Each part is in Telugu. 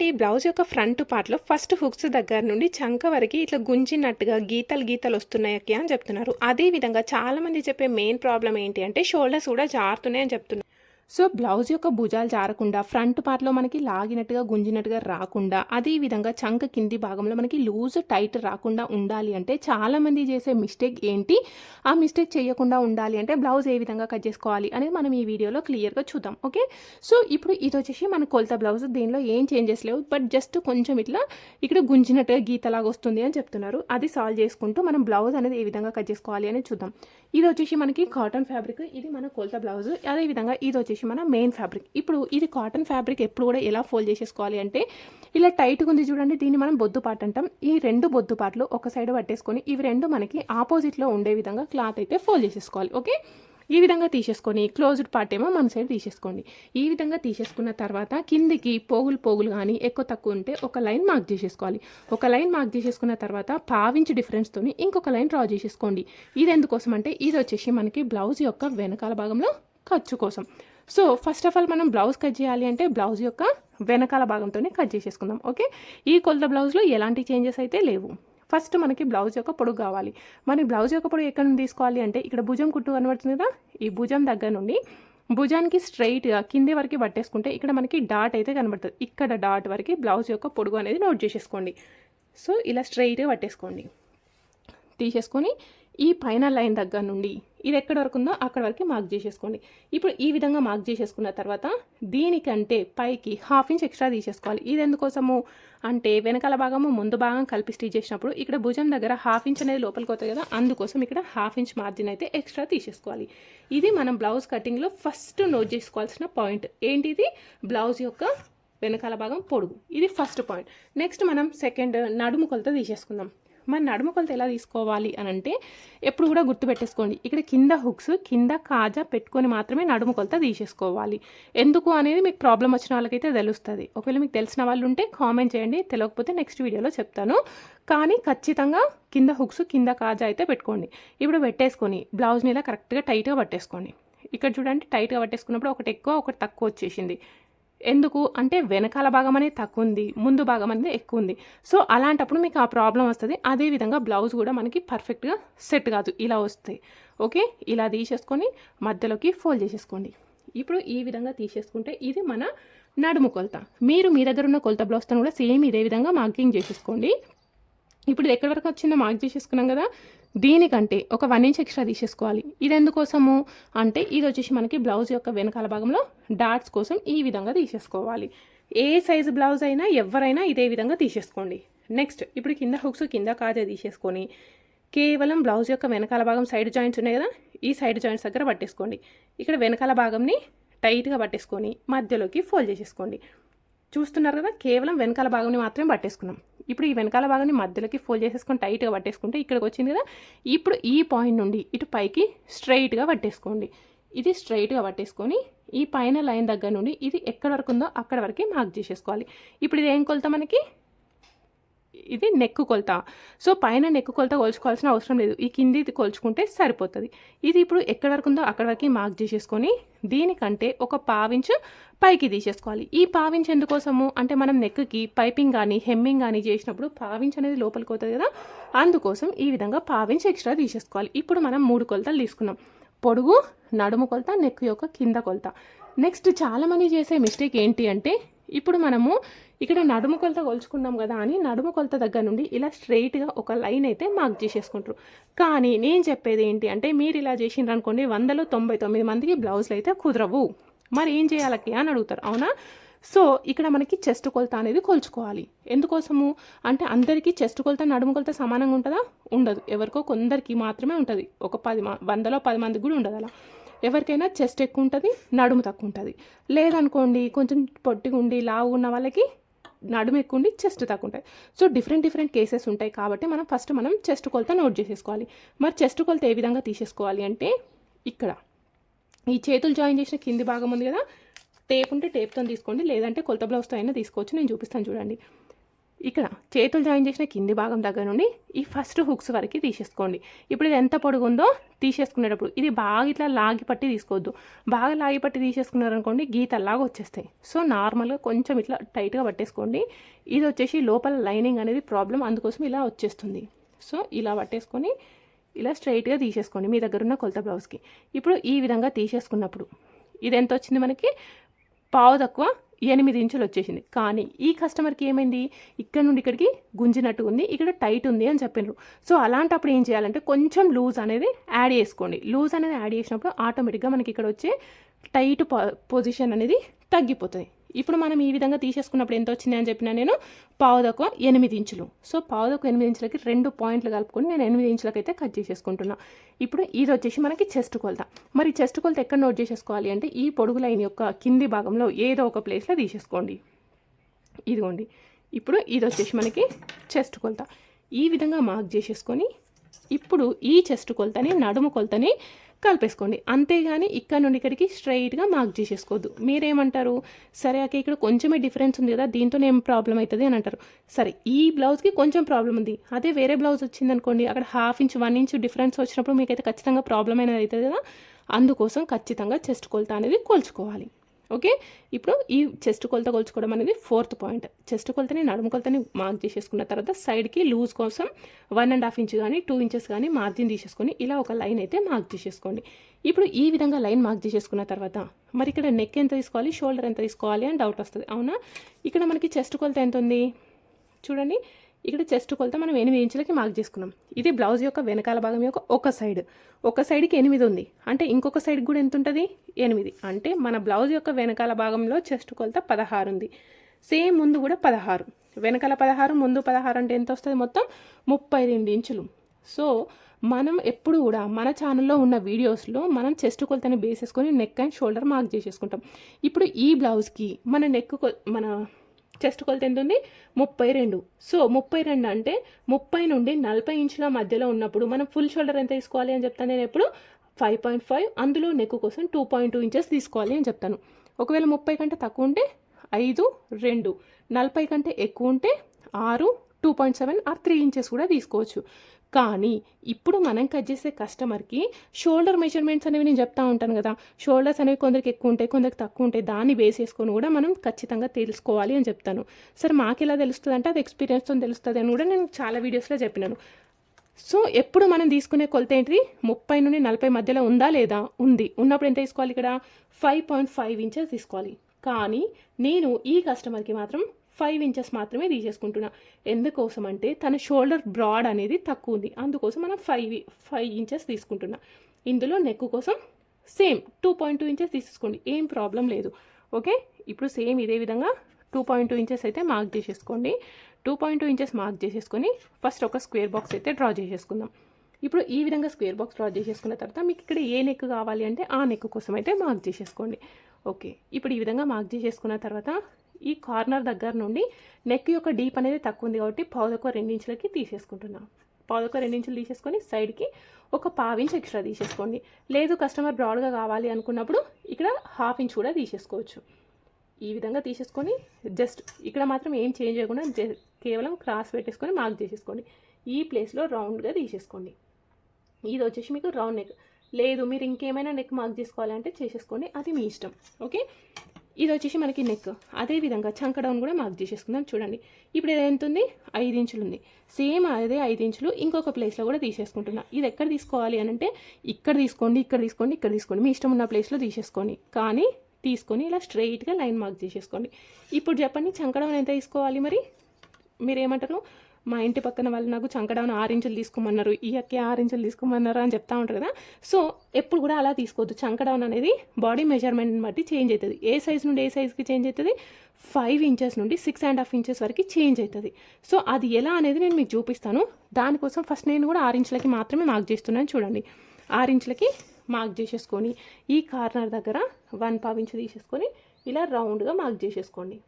చూడండి బ్లౌజ్ యొక్క ఫ్రంట్ పార్ట్లో ఫస్ట్ హుక్స్ దగ్గర నుండి చంక వరకు ఇట్లా గుంజినట్టుగా గీతలు గీతలు వస్తున్నాయి అని చెప్తున్నారు. అదే విధంగా చాలా మంది చెప్పే మెయిన్ ప్రాబ్లం ఏంటి అంటే షోల్డర్స్ కూడా జారుతున్నాయి అని చెప్తున్నారు. సో బ్లౌజ్ యొక్క భుజాలు జారకుండా ఫ్రంట్ పార్ట్లో మనకి లాగినట్టుగా గుంజినట్టుగా రాకుండా అదే విధంగా చంక కింది భాగంలో మనకి లూజ్ టైట్ రాకుండా ఉండాలి అంటే చాలామంది చేసే మిస్టేక్ ఏంటి? ఆ మిస్టేక్ చేయకుండా ఉండాలి అంటే బ్లౌజ్ ఏ విధంగా కట్ చేసుకోవాలి అనేది మనం ఈ వీడియోలో క్లియర్గా చూద్దాం ఓకే? సో ఇప్పుడు ఇది వచ్చేసి మన కొలత బ్లౌజ్ దీనిలో ఏం చేంజెస్ లేవు బట్ జస్ట్ కొంచెం ఇట్లా ఇక్కడ గుంజినట్టుగా గీతలాగా వస్తుంది అని చెప్తున్నారు. అది సాల్వ్ చేసుకుంటూ మనం బ్లౌజ్ అనేది ఏ విధంగా కట్ చేసుకోవాలి అనేది చూద్దాం. ఇది వచ్చేసి మనకి కాటన్ ఫ్యాబ్రిక్ ఇది మన కొలత బ్లౌజ్ అదే విధంగా ఇది వచ్చేసి మన మెయిన్ ఫ్యాబ్రిక్ ఇప్పుడు ఇది కాటన్ ఫ్యాబ్రిక్ ఎప్పుడు కూడా ఎలా ఫోల్డ్ చేసేసుకోవాలి అంటే ఇలా టైట్గా ఉంది చూడండి దీన్ని మనం బొద్దు పాట అంటాం. ఈ రెండు బొద్దు పాటలు ఒక సైడ్ పట్టేసుకొని ఇవి రెండు మనకి ఆపోజిట్లో ఉండే విధంగా క్లాత్ అయితే ఫోల్డ్ చేసేసుకోవాలి ఓకే? ఈ విధంగా తీసేసుకొని క్లోజ్డ్ పార్ట్ ఏమో మన సైడ్ తీసేసుకోండి. ఈ విధంగా తీసేసుకున్న తర్వాత కిందికి పోగులు పోగులు కానీ ఎక్కువ తక్కువ ఉంటే ఒక లైన్ మార్క్ చేసేసుకోవాలి. ఒక లైన్ మార్క్ చేసేసుకున్న తర్వాత పావించి డిఫరెన్స్తో ఇంకొక లైన్ డ్రా చేసేసుకోండి. ఇది ఎందుకోసం అంటే ఇది వచ్చేసి మనకి బ్లౌజ్ యొక్క వెనకాల భాగంలో ఖర్చు కోసం. సో ఫస్ట్ ఆఫ్ ఆల్ మనం బ్లౌజ్ కట్ చేయాలి అంటే బ్లౌజ్ యొక్క వెనకాల భాగంతోనే కట్ చేసేసుకుందాం ఓకే ఈ కొలత బ్లౌజ్లో ఎలాంటి చేంజెస్ అయితే లేవు. ఫస్ట్ మనకి బ్లౌజ్ యొక్క పొడుగు కావాలి. మరి బ్లౌజ్ యొక్క పొడుగు ఎక్కడ నుండి తీసుకోవాలి అంటే ఇక్కడ భుజం కుట్టు కనబడుతుంది కదా? ఈ భుజం దగ్గర నుండి. భుజానికి స్ట్రైట్గా కింది వరకు పట్టేసుకుంటే ఇక్కడ మనకి డాట్ అయితే కనబడుతుంది. ఇక్కడ డాట్ వరకు బ్లౌజ్ యొక్క పొడుగు అనేది నోట్ చేసేసుకోండి. సో ఇలా స్ట్రైట్గా పట్టేసుకోండి. తీసేసుకొని ఈ పైన లైన్ దగ్గర నుండి ఇది ఎక్కడ వరకు ఉందో అక్కడ వరకు మార్క్ చేసేసుకోండి. ఇప్పుడు ఈ విధంగా మార్క్ చేసేసుకున్న తర్వాత దీనికంటే పైకి హాఫ్ ఇంచ్ ఎక్స్ట్రా తీసేసుకోవాలి. ఇది ఎందుకోసము? అంటే వెనకాల భాగము ముందు భాగం కలిపి స్టిచ్ చేసినప్పుడు ఇక్కడ భుజం దగ్గర హాఫ్ ఇంచ్ అనేది లోపలికి అవుతుంది కదా అందుకోసం ఇక్కడ హాఫ్ ఇంచ్ మార్జిన్ అయితే ఎక్స్ట్రా తీసేసుకోవాలి. ఇది మనం బ్లౌజ్ కటింగ్లో ఫస్ట్ నోట్ చేసుకోవాల్సిన పాయింట్ ఏంటిది? బ్లౌజ్ యొక్క వెనకాల భాగం పొడుగు. ఇది ఫస్ట్ పాయింట్ నెక్స్ట్ మనం సెకండ్ నడుము కొలత తీసేసుకుందాం. మన నడుము కొలత ఎలా తీసుకోవాలి అని అంటే ఎప్పుడు కూడా గుర్తుపెట్టేసుకోండి ఇక్కడ కింద హుక్స్ కింద కాజా పెట్టుకొని మాత్రమే నడుము కొలత తీసేసుకోవాలి. ఎందుకు అనేది మీకు ప్రాబ్లం వచ్చిన వాళ్ళకైతే తెలుస్తుంది. ఒకవేళ మీకు తెలిసిన వాళ్ళు ఉంటే కామెంట్ చేయండి. తెలియకపోతే నెక్స్ట్ వీడియోలో చెప్తాను. కానీ ఖచ్చితంగా కింద హుక్స్ కింద కాజా అయితే పెట్టుకోండి. ఇప్పుడు పెట్టేసుకొని బ్లౌజ్ని ఇలా కరెక్ట్గా టైట్గా పట్టేసుకోండి. ఇక్కడ చూడండి టైట్గా పట్టేసుకున్నప్పుడు ఒకటి ఎక్కువ ఒకటి తక్కువ వచ్చేసింది. ఎందుకు? అంటే వెనకాల భాగం అనేది తక్కువ ఉంది ముందు భాగం అనేది ఎక్కువ ఉంది సో అలాంటప్పుడు మీకు ఆ ప్రాబ్లం వస్తుంది. అదేవిధంగా బ్లౌజ్ కూడా మనకి పర్ఫెక్ట్గా సెట్ కాదు. ఇలా వస్తాయి ఓకే? ఇలా తీసేసుకొని మధ్యలోకి ఫోల్డ్ చేసేసుకోండి. ఇప్పుడు ఈ విధంగా తీసేసుకుంటే ఇది మన నడుము కొలత. మీరు మీ దగ్గర ఉన్న కొలత బ్లౌజ్తో కూడా సేమ్ ఇదే విధంగా మార్కింగ్ చేసేసుకోండి. ఇప్పుడు ఇది ఎక్కడి వరకు వచ్చిందో మార్క్ చేసేసుకున్నాం కదా. దీనికంటే ఒక వన్ ఇంచ్ ఎక్స్ట్రా తీసేసుకోవాలి. ఇది ఎందుకోసము? అంటే ఇది వచ్చేసి మనకి బ్లౌజ్ యొక్క వెనకాల భాగంలో డాట్స్ కోసం ఈ విధంగా తీసేసుకోవాలి. ఏ సైజు బ్లౌజ్ అయినా ఎవరైనా ఇదే విధంగా తీసేసుకోండి. నెక్స్ట్ ఇప్పుడు కింద హుక్స్ కింద కాజా తీసేసుకొని కేవలం బ్లౌజ్ యొక్క వెనకాల భాగం సైడ్ జాయింట్స్ ఉన్నాయి కదా ఈ సైడ్ జాయింట్స్ దగ్గర పట్టేసుకోండి. ఇక్కడ వెనకాల భాగంని టైట్గా పట్టేసుకొని మధ్యలోకి ఫోల్డ్ చేసేసుకోండి. చూస్తున్నారు కదా కేవలం వెనకాల భాగంని మాత్రమే పట్టేసుకున్నాం. ఇప్పుడు ఈ వెనకాల భాగాన్ని మధ్యలోకి ఫోల్డ్ చేసేసుకొని టైట్గా పట్టేసుకుంటే ఇక్కడికి వచ్చింది కదా ఇప్పుడు ఈ పాయింట్ నుండి ఇటు పైకి స్ట్రైట్గా పట్టేసుకోండి. ఇది స్ట్రైట్గా పట్టేసుకొని ఈ పైన లైన్ దగ్గర నుండి ఇది ఎక్కడ వరకు ఉందో అక్కడ వరకు మార్క్ చేసేసుకోవాలి. ఇప్పుడు ఇది ఏం కొలత మనకి? ఇది నెక్ కొలత. సో పైన నెక్ కొలత కొలుచుకోవాల్సిన అవసరం లేదు. ఈ కింది ఇది కొలుచుకుంటే సరిపోతుంది. ఇది ఇప్పుడు ఎక్కడ వరకు ఉందో అక్కడ వరకు మార్క్ చేసేసుకొని దీనికంటే ఒక పావించు పైకి తీసేసుకోవాలి. ఈ పావించ్ ఎందుకోసము? అంటే మనం నెక్కి పైపింగ్ కానీ హెమ్మింగ్ కానీ చేసినప్పుడు పావించ్ అనేది లోపలికి అవుతుంది కదా? అందుకోసం ఈ విధంగా పావించ్ ఎక్స్ట్రా తీసేసుకోవాలి. ఇప్పుడు మనం మూడు కొలతలు తీసుకున్నాం. పొడుగు నడుము కొలత నెక్ యొక్క కింద కొలత. నెక్స్ట్ చాలామంది చేసే మిస్టేక్ ఏంటి అంటే ఇప్పుడు మనము ఇక్కడ నడుము కొలత కొలుచుకున్నాం కదా అని నడుము కొలత దగ్గర నుండి ఇలా స్ట్రైట్గా ఒక లైన్ అయితే మార్క్ చేసేసుకుంటారు. కానీ నేను చెప్పేది ఏంటి అంటే మీరు ఇలా చేసిండ్రు అనుకోండి వందలో తొంభై తొమ్మిది మందికి బ్లౌజులు అయితే కుదరవు. మరి ఏం చేయాలకి అని అడుగుతారు అవునా? సో ఇక్కడ మనకి చెస్ట్ కొలత అనేది కొలుచుకోవాలి. ఎందుకోసము? అంటే అందరికీ చెస్ట్ కొలత నడుము కొలత సమానంగా ఉంటుందా? ఉండదు. ఎవరికో కొందరికి మాత్రమే ఉంటుంది. ఒక పది మ వందలో పది మందికి కూడా ఉండదు అలా. ఎవరికైనా చెస్ట్ ఎక్కువ ఉంటుంది నడుము తక్కువ ఉంటుంది లేదనుకోండి కొంచెం పొట్టిగా ఉండి లావు ఉన్న వాళ్ళకి నడుము ఎక్కువ ఉండి చెస్ట్ తక్కువ ఉంటుంది సో డిఫరెంట్ డిఫరెంట్ కేసెస్ ఉంటాయి కాబట్టి మనం ఫస్ట్ మనం చెస్ట్ కొలత నోట్ చేసేసుకోవాలి. మరి చెస్ట్ కొలత ఏ విధంగా తీసేసుకోవాలి అంటే ఇక్కడ. ఈ చేతులు జాయిన్ చేసిన కింది భాగం ఉంది కదా టేప్ ఉంటే టేప్తో తీసుకోండి. లేదంటే కొలత బ్లౌజ్తో అయినా తీసుకోవచ్చు. నేను చూపిస్తాను చూడండి. ఇక్కడ చేతులు జాయిన్ చేసిన కింది భాగం దగ్గర నుండి ఈ ఫస్ట్ హుక్స్ వరకు తీసేసుకోండి. ఇప్పుడు ఇది ఎంత పొడుగు ఉందో తీసేసుకునేటప్పుడు ఇది బాగా ఇట్లా లాగి పట్టి తీసుకోవద్దు. బాగా లాగి పట్టి తీసేసుకున్నారనుకోండి గీతల్లాగా వచ్చేస్తాయి. సో నార్మల్గా కొంచెం ఇట్లా టైట్గా పట్టేసుకోండి. ఇది వచ్చేసి లోపల లైనింగ్ అనేది ప్రాబ్లం అందుకోసం ఇలా వచ్చేస్తుంది. సో ఇలా పట్టేసుకొని ఇలా స్ట్రైట్గా తీసేసుకోండి మీ దగ్గర ఉన్న కొలత బ్లౌజ్కి ఇప్పుడు ఈ విధంగా తీసేసుకున్నప్పుడు ఇది ఎంత వచ్చింది మనకి? పావు తక్కువ ఎనిమిది ఇంచులు వచ్చేసింది. కానీ ఈ కస్టమర్కి ఏమైంది? ఇక్కడ నుండి ఇక్కడికి గుంజినట్టు ఉంది. ఇక్కడ టైట్ ఉంది అని చెప్పినారు. సో అలాంటప్పుడు ఏం చేయాలంటే కొంచెం లూజ్ అనేది యాడ్ చేసుకోండి. లూజ్ అనేది యాడ్ చేసినప్పుడు ఆటోమేటిక్గా మనకి ఇక్కడ వచ్చే టైట్ పొజిషన్ అనేది తగ్గిపోతుంది. ఇప్పుడు మనం ఈ విధంగా తీసేసుకున్నప్పుడు ఎంత వచ్చింది అని చెప్పిన నేను పావుదకు ఎనిమిది ఇంచులు. సో పావుదకు ఎనిమిది ఇంచులకి రెండు పాయింట్లు కలుపుకొని నేను ఎనిమిది ఇంచులకైతే కట్ చేసేసుకుంటున్నా. ఇప్పుడు ఇది వచ్చేసి మనకి చెస్ట్ కొలత. మరి చెస్ట్ కొలత ఎక్కడ నోట్ చేసేసుకోవాలి అంటే ఈ పొడుగు లైన్ యొక్క కింది భాగంలో ఏదో ఒక ప్లేస్లో తీసేసుకోండి. ఇదిగోండి. ఇప్పుడు ఇది వచ్చేసి మనకి చెస్ట్ కొలత. ఈ విధంగా మార్క్ చేసేసుకొని ఇప్పుడు ఈ చెస్ట్ కొలతని నడుము కొలతని కలిపేసుకోండి. అంతేగాని ఇక్కడ నుండి ఇక్కడికి స్ట్రైట్గా మార్క్ చేసేసుకోవద్దు. మీరేమంటారు? సరే అక్క ఇక్కడ కొంచెమే డిఫరెన్స్ ఉంది కదా దీంతో ఏం ప్రాబ్లం అవుతుంది అని అంటారు. సరే ఈ బ్లౌజ్కి కొంచెం ప్రాబ్లం ఉంది. అదే వేరే బ్లౌజ్ వచ్చింది అనుకోండి అక్కడ half inch one inch difference వచ్చినప్పుడు మీకైతే ఖచ్చితంగా ప్రాబ్లం అనేది అవుతుంది కదా. అందుకోసం ఖచ్చితంగా చెస్ట్ కొలత అనేది కొలుచుకోవాలి. ఓకే? ఇప్పుడు ఈ చెస్ట్ కొలత కొలుచుకోవడం అనేది ఫోర్త్ పాయింట్. చెస్ట్ కొలతని నడుము కొలతని మార్క్ చేసేసుకున్న తర్వాత సైడ్కి లూజ్ కోసం వన్ అండ్ హాఫ్ ఇంచ్ కానీ టూ ఇంచెస్ కానీ మార్జిన్ తీసేసుకొని ఇలా ఒక లైన్ అయితే మార్క్ చేసేసుకోండి. ఇప్పుడు ఈ విధంగా లైన్ మార్క్ చేసేసుకున్న తర్వాత మరి ఇక్కడ నెక్ ఎంత తీసుకోవాలి షోల్డర్ ఎంత తీసుకోవాలి అని డౌట్ వస్తుంది. అవునా? ఇక్కడ మనకి చెస్ట్ కొలత ఎంత ఉంది? చూడండి. ఇక్కడ చెస్ట్ కొలత మనం ఎనిమిది ఇంచులకి మార్క్ చేసుకున్నాం. ఇది బ్లౌజ్ యొక్క వెనకాల భాగం యొక్క ఒక సైడ్ ఒక సైడ్కి ఎనిమిది ఉంది. అంటే ఇంకొక సైడ్ కూడా ఎంత ఉంటుంది? ఎనిమిది. అంటే మన బ్లౌజ్ యొక్క వెనకాల భాగంలో చెస్ట్ కొలత పదహారు ఉంది. సేమ్ ముందు కూడా పదహారు. వెనకాల పదహారు ముందు పదహారు అంటే ఎంత వస్తుంది మొత్తం? ముప్పై రెండు ఇంచులు. సో మనం ఎప్పుడు కూడా మన ఛానల్లో ఉన్న వీడియోస్లో మనం చెస్ట్ కొలతని బేసేసుకొని నెక్ అండ్ షోల్డర్ మార్క్ చేసేసుకుంటాం. ఇప్పుడు ఈ బ్లౌజ్కి మన నెక్ మన చెస్ట్ కొలత ఎంత ఉంది ముప్పై రెండు. సో ముప్పై రెండు అంటే ముప్పై నుండి నలభై ఇంచుల మధ్యలో ఉన్నప్పుడు మనం ఫుల్ షోల్డర్ ఎంత తీసుకోవాలి అని చెప్తాను నేను ఎప్పుడు? ఫైవ్ పాయింట్ ఫైవ్ అందులో నెక్ కోసం టూ పాయింట్ టూ ఇంచెస్ తీసుకోవాలి అని చెప్తాను. ఒకవేళ ముప్పై కంటే తక్కువ ఉంటే ఐదు రెండు. నలభై కంటే ఎక్కువ ఉంటే ఆరు two point seven or three inches కూడా తీసుకోవచ్చు. కానీ ఇప్పుడు మనం కట్ చేసే కస్టమర్కి షోల్డర్ మెజర్మెంట్స్ అనేవి నేను చెప్తా ఉంటాను కదా. షోల్డర్స్ అనేవి కొందరికి ఎక్కువ ఉంటాయి కొందరికి తక్కువ ఉంటాయి. దాన్ని బేస్ చేసుకొని కూడా మనం ఖచ్చితంగా తెలుసుకోవాలి అని చెప్తాను. సరే మాకు ఎలా తెలుస్తుంది అంటే అది ఎక్స్పీరియన్స్తో తెలుస్తుంది అని కూడా నేను చాలా వీడియోస్లో చెప్పినాను. సో ఎప్పుడు మనం తీసుకునే కొలత ఏంటి ముప్పై నుండి నలభై మధ్యలో ఉందా లేదా? ఉంది. ఉన్నప్పుడు ఎంత తీసుకోవాలి ఇక్కడ? ఫైవ్ పాయింట్ ఫైవ్ ఇంచెస్ తీసుకోవాలి. కానీ నేను ఈ కస్టమర్కి మాత్రం ఫైవ్ ఇంచెస్ మాత్రమే తీసేసుకుంటున్నా. ఎందుకోసం అంటే తన షోల్డర్ బ్రాడ్ అనేది తక్కువ ఉంది. అందుకోసం మనం ఫైవ్ ఫైవ్ ఇంచెస్ తీసుకుంటున్నా. ఇందులో నెక్ కోసం same two point two inches తీసేసుకోండి. ఏం ప్రాబ్లం లేదు. ఓకే? ఇప్పుడు సేమ్ ఇదే విధంగా టూ పాయింట్ టూ ఇంచెస్ అయితే మార్క్ చేసేసుకోండి. Two point two inches mark చేసేసుకొని ఫస్ట్ ఒక స్క్వేర్ బాక్స్ అయితే డ్రా చేసేసుకుందాం. ఇప్పుడు ఈ విధంగా స్క్వేర్ బాక్స్ డ్రా చేసేసుకున్న తర్వాత మీకు ఇక్కడ ఏ నెక్ కావాలి అంటే ఆ నెక్ కోసం అయితే మార్క్ చేసేసుకోండి. ఓకే? ఇప్పుడు ఈ విధంగా మార్క్ చేసేసుకున్న తర్వాత ఈ కార్నర్ దగ్గర నుండి నెక్ యొక్క డీప్ అనేది తక్కువ ఉంది కాబట్టి పావుదొక రెండించులకి తీసేసుకుంటున్నాం. పావుదొక రెండించులు తీసేసుకొని సైడ్కి ఒక పావించ్ ఎక్స్ట్రా తీసేసుకోండి. లేదు కస్టమర్ బ్రాడ్గా కావాలి అనుకున్నప్పుడు ఇక్కడ హాఫ్ ఇంచ్ కూడా తీసేసుకోవచ్చు. ఈ విధంగా తీసేసుకొని జస్ట్ ఇక్కడ మాత్రం ఏం చేంజ్ చేయకుండా జ- కేవలం క్రాస్ పెట్టేసుకొని మార్క్ చేసేసుకోండి. ఈ ప్లేస్లో రౌండ్గా తీసేసుకోండి. ఇది వచ్చేసి మీకు రౌండ్ నెక్ లేదు మీరు ఇంకేమైనా నెక్ మార్క్ చేసుకోవాలంటే చేసేసుకోండి. అది మీ ఇష్టం. ఓకే ఇది వచ్చేసి మనకి నెక్ అదే విధంగా చంక డౌన్ కూడా మార్క్ చేసేసుకుందాం. చూడండి. ఇప్పుడు ఇది ఎంత ఉంది? ఐదు ఇంచులు ఉంది. సేమ్ అదే ఐదు ఇంచులు ఇంకొక ప్లేస్లో కూడా తీసేసుకుంటున్నా. ఇది ఎక్కడ తీసుకోవాలి అని అంటే ఇక్కడ తీసుకోండి ఇక్కడ తీసుకోండి ఇక్కడ తీసుకోండి. మీ ఇష్టం ఉన్న ప్లేస్లో తీసేసుకోండి. కానీ తీసుకొని ఇలా స్ట్రైట్గా లైన్ మార్క్ చేసేసుకోండి. ఇప్పుడు చెప్పండి చంకడం ఎంత తీసుకోవాలి మరి? మీరు ఏమంటారు? మా ఇంటి పక్కన వాళ్ళు నాకు చంకడౌన్ ఆరు ఇంచులు తీసుకోమన్నారు ఈ అక్కే ఆరు ఇంచులు తీసుకోమన్నారు అని చెప్తా ఉంటారు కదా. సో ఎప్పుడు కూడా అలా తీసుకోవద్దు. చంకడౌన్ అనేది బాడీ మెజర్మెంట్ని బట్టి చేంజ్ అవుతుంది. ఏ సైజ్ నుండి ఏ సైజ్కి చేంజ్ అవుతుంది? ఫైవ్ ఇంచెస్ నుండి సిక్స్ అండ్ హాఫ్ ఇంచెస్ వరకు చేంజ్ అవుతుంది. సో అది ఎలా అనేది నేను మీకు చూపిస్తాను. దానికోసం ఫస్ట్ నేను కూడా ఆరు ఇంచులకి మాత్రమే మార్క్ చేస్తున్నాను చూడండి. ఆరు ఇంచులకి మార్క్ చేసేసుకొని ఈ కార్నర్ దగ్గర వన్ పావు ఇంచు తీసేసుకొని ఇలా రౌండ్గా మార్క్ చేసేసుకోండి.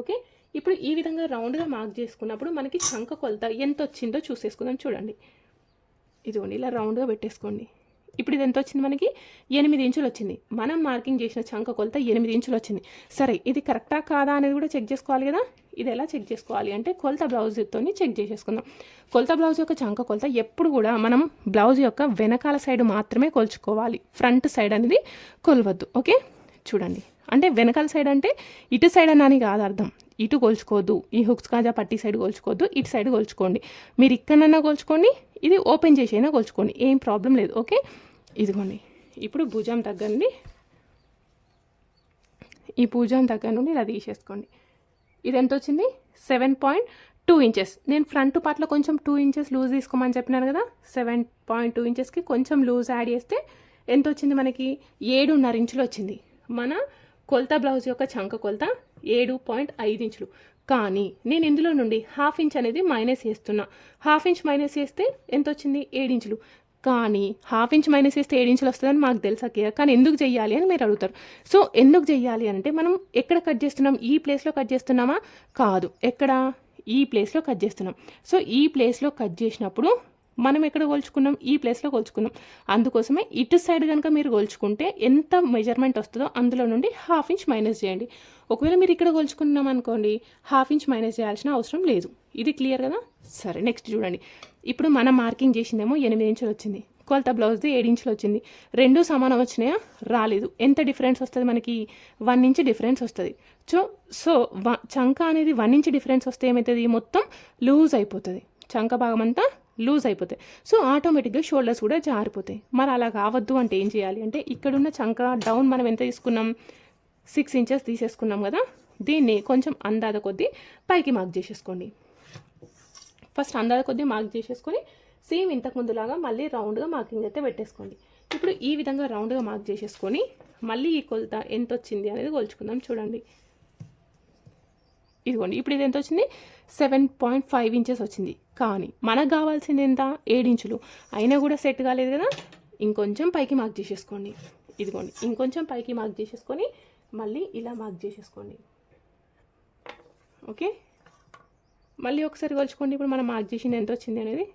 ఓకే ఇప్పుడు ఈ విధంగా రౌండ్గా మార్క్ చేసుకున్నప్పుడు మనకి చంక కొలత ఎంత వచ్చిందో చూసేసుకుందాం చూడండి. ఇదిగోండి ఇలా రౌండ్గా పెట్టేసుకోండి. ఇప్పుడు ఇది ఎంత వచ్చింది మనకి? ఎనిమిది ఇంచులు వచ్చింది. మనం మార్కింగ్ చేసిన చంక కొలత ఎనిమిది ఇంచులు వచ్చింది. సరే ఇది కరెక్టా కాదా అనేది కూడా చెక్ చేసుకోవాలి కదా? ఇది ఎలా చెక్ చేసుకోవాలి అంటే కొలత బ్లౌజ్తో చెక్ చేసేసుకుందాం. కొలత బ్లౌజ్ యొక్క చంక కొలత ఎప్పుడు కూడా మనం బ్లౌజ్ యొక్క వెనకాల సైడ్ మాత్రమే కొలుచుకోవాలి. ఫ్రంట్ సైడ్ అనేది కొలవద్దు. ఓకే? చూడండి. అంటే వెనకాల సైడ్ అంటే ఇటు సైడ్ అని కాదు అర్థం. ఇటు కొలుచుకోవద్దు ఈ హుక్స్ కాజా పట్టి సైడ్ కొలుచుకోవద్దు ఇటు సైడ్ కొలుచుకోండి. మీరు ఇక్కడనన్నా కొలుచుకోండి ఇది ఓపెన్ చేసైనా కొలుచుకోండి. ఏం ప్రాబ్లం లేదు ఓకే? ఇదిగోండి ఇప్పుడు భుజం తగ్గండి ఈ భుజం దగ్గర నుండి ఇలా తీసేసుకోండి. ఇది ఎంత వచ్చింది? Seven point two inches. నేను ఫ్రంట్ పార్ట్లో కొంచెం టూ ఇంచెస్ లూజ్ తీసుకోమని చెప్పినాను కదా సెవెన్ పాయింట్ టూ ఇంచెస్కి కొంచెం లూజ్ యాడ్ చేస్తే ఎంత వచ్చింది మనకి? ఏడున్నర ఇంచులు వచ్చింది. మన కొలత బ్లౌజ్ యొక్క చంక కొలత ఏడు పాయింట్ ఐదు ఇంచులు. కానీ నేను ఇందులో నుండి హాఫ్ ఇంచ్ అనేది మైనస్ చేస్తున్నా. హాఫ్ ఇంచ్ మైనస్ చేస్తే ఎంత వచ్చింది ఏడు ఇంచులు. కానీ హాఫ్ ఇంచ్ మైనస్ చేస్తే ఏడించులు వస్తుందని మాకు తెలుసా కియా కానీ ఎందుకు చెయ్యాలి అని మీరు అడుగుతారు. సో ఎందుకు చెయ్యాలి అంటే మనం ఎక్కడ కట్ చేస్తున్నాం? ఈ ప్లేస్లో కట్ చేస్తున్నామా? కాదు. ఎక్కడ? ఈ ప్లేస్లో కట్ చేస్తున్నాం. సో ఈ ప్లేస్లో కట్ చేసినప్పుడు మనం ఎక్కడ కొలుచుకున్నాం? ఈ ప్లేస్లో కొలుచుకున్నాం. అందుకోసమే ఇటు సైడ్ కనుక మీరు కొలుచుకుంటే ఎంత మెజర్మెంట్ వస్తుందో అందులో నుండి హాఫ్ ఇంచ్ మైనస్ చేయండి. ఒకవేళ మీరు ఇక్కడ కొలుచుకున్నాం అనుకోండి హాఫ్ ఇంచ్ మైనస్ చేయాల్సిన అవసరం లేదు. ఇది క్లియర్ కదా? సరే నెక్స్ట్ చూడండి. ఇప్పుడు మనం మార్కింగ్ చేసిందేమో ఎనిమిది ఇంచులు వచ్చింది. కొలత బ్లౌజ్ది ఏడు ఇంచులు వచ్చింది. రెండు సమానం వచ్చినాయా? రాలేదు. ఎంత డిఫరెన్స్ వస్తుంది మనకి? వన్ ఇంచ్ డిఫరెన్స్ వస్తుంది. సో సో వ చంక అనేది వన్ ఇంచ్ డిఫరెన్స్ వస్తే ఏమవుతుంది మొత్తం లూజ్ అయిపోతుంది. చంక భాగం అంతా లూజ్ అయిపోతాయి సో ఆటోమేటిక్గా షోల్డర్స్ కూడా జారిపోతాయి. మరి అలా కావద్దు అంటే ఏం చేయాలి అంటే ఇక్కడున్న చంక డౌన్ మనం ఎంత తీసుకున్నాం? సిక్స్ ఇంచెస్ తీసేసుకున్నాం కదా దీన్ని కొంచెం అందాద కొద్దీ పైకి మార్క్ చేసేసుకోండి. ఫస్ట్ అందాద కొద్దీ మార్క్ చేసేసుకొని సేమ్ ఇంతకుముందులాగా మళ్ళీ రౌండ్గా మార్కింగ్ అయితే పెట్టేసుకోండి. ఇప్పుడు ఈ విధంగా రౌండ్గా మార్క్ చేసేసుకొని మళ్ళీ ఈ కొలత ఎంత వచ్చింది అనేది కొలుచుకుందాం చూడండి. ఇదిగోండి ఇప్పుడు ఇది ఎంత వచ్చింది? సెవెన్ పాయింట్ ఫైవ్ ఇంచెస్ వచ్చింది. కానీ మనకు కావాల్సింది ఎంత? ఇంచులు. అయినా కూడా సెట్ కాలేదు కదా? ఇంకొంచెం పైకి మార్క్ చేసేసుకోండి. ఇదిగోండి ఇంకొంచెం పైకి మార్క్ చేసేసుకొని మళ్ళీ ఇలా మార్క్ చేసేసుకోండి. ఓకే మళ్ళీ ఒకసారి కొలుచుకోండి. ఇప్పుడు మనం మార్క్ చేసింది ఎంత వచ్చింది అనేది